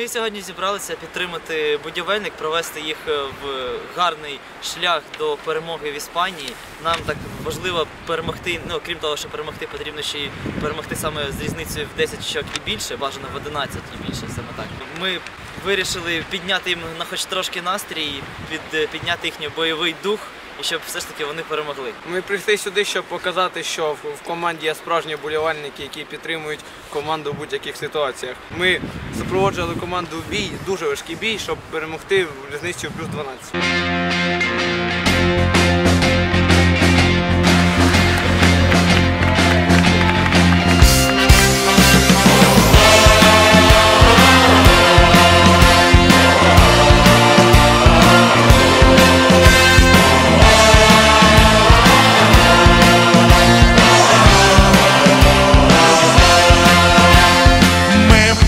Ми сьогодні зібралися підтримати будівельник, провести їх е, в гарний шлях до перемоги в Іспанії. Нам так важливо перемогти. Ну крім того, що перемогти, потрібно ще й перемогти саме з різницею в 10 очок і більше, бажано в 11 і більше. Саме так. Ми вирішили підняти їм на хоч трошки настрій, під, підняти їхній бойовий дух, і щоб все ж таки вони перемогли. Ми прийшли сюди, щоб показати, що в команді є справжні болівальники, які підтримують команду в будь-яких ситуаціях. Ми супроводжували команду в бій, дуже важкий бій, щоб перемогти в різницю плюс 12.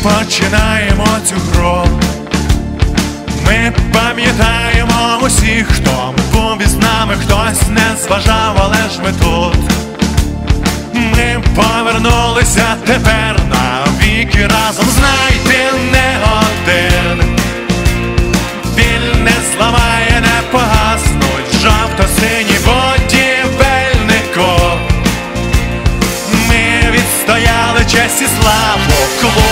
починаємо цю гру Ми пам'ятаємо усіх, хто ми був із нами, хтось не зважав, але ж ми тут. Ми повернулися тепер на віки разом. Знайте не один. Біль не зламає, не погаснуть жовто сині будівельнику. Ми відстояли честь і славу клуб.